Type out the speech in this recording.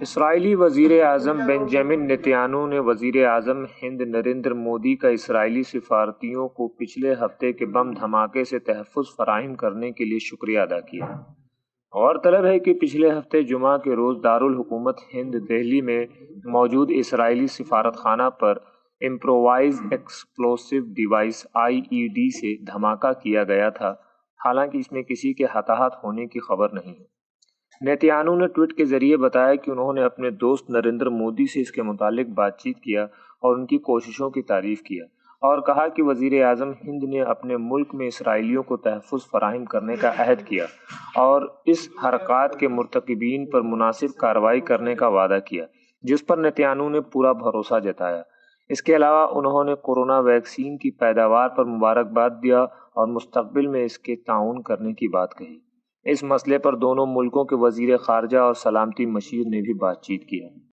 Israeli वज़ीर अजम Benjamin Netanyahu ने वज़ीर अजम हिंद नरेंद्र मोदी का इसराइली सिफारतियों को पिछले हफ़्ते के बम धमाके से तहफ़ फराहम करने के लिए शुक्रिया अदा किया। गौरतलब है कि पिछले हफ़्ते जुमा के रोज़ दारुल हुकूमत हिंद दिल्ली में मौजूद इसराइली सिफारत खाना पर इम्प्रोवाइज एक्सप्लोसिव डिवाइस आईईडी से धमाका किया गया था। हालाँकि इसमें किसी के हताहत होने की खबर नहीं है। नेतन्याहू ने ट्वीट के ज़रिए बताया कि उन्होंने अपने दोस्त नरेंद्र मोदी से इसके मुतालिक बातचीत किया और उनकी कोशिशों की तारीफ़ किया और कहा कि वज़ीर अजम हिंद ने अपने मुल्क में इसराइलियों को तहफ़ फराहम करने का अहद किया और इस हरकत के मरतकबीन पर मुनासिब कार्रवाई करने का वादा किया, जिस पर नेतन्याहू ने पूरा भरोसा जताया। इसके अलावा उन्होंने कोरोना वैक्सीन की पैदावार पर मुबारकबाद दिया और मुस्तबिल में इसके ताउन करने की बात कही। इस मसले पर दोनों मुल्कों के वज़ीर खारजा और सलामती मशीर ने भी बातचीत किया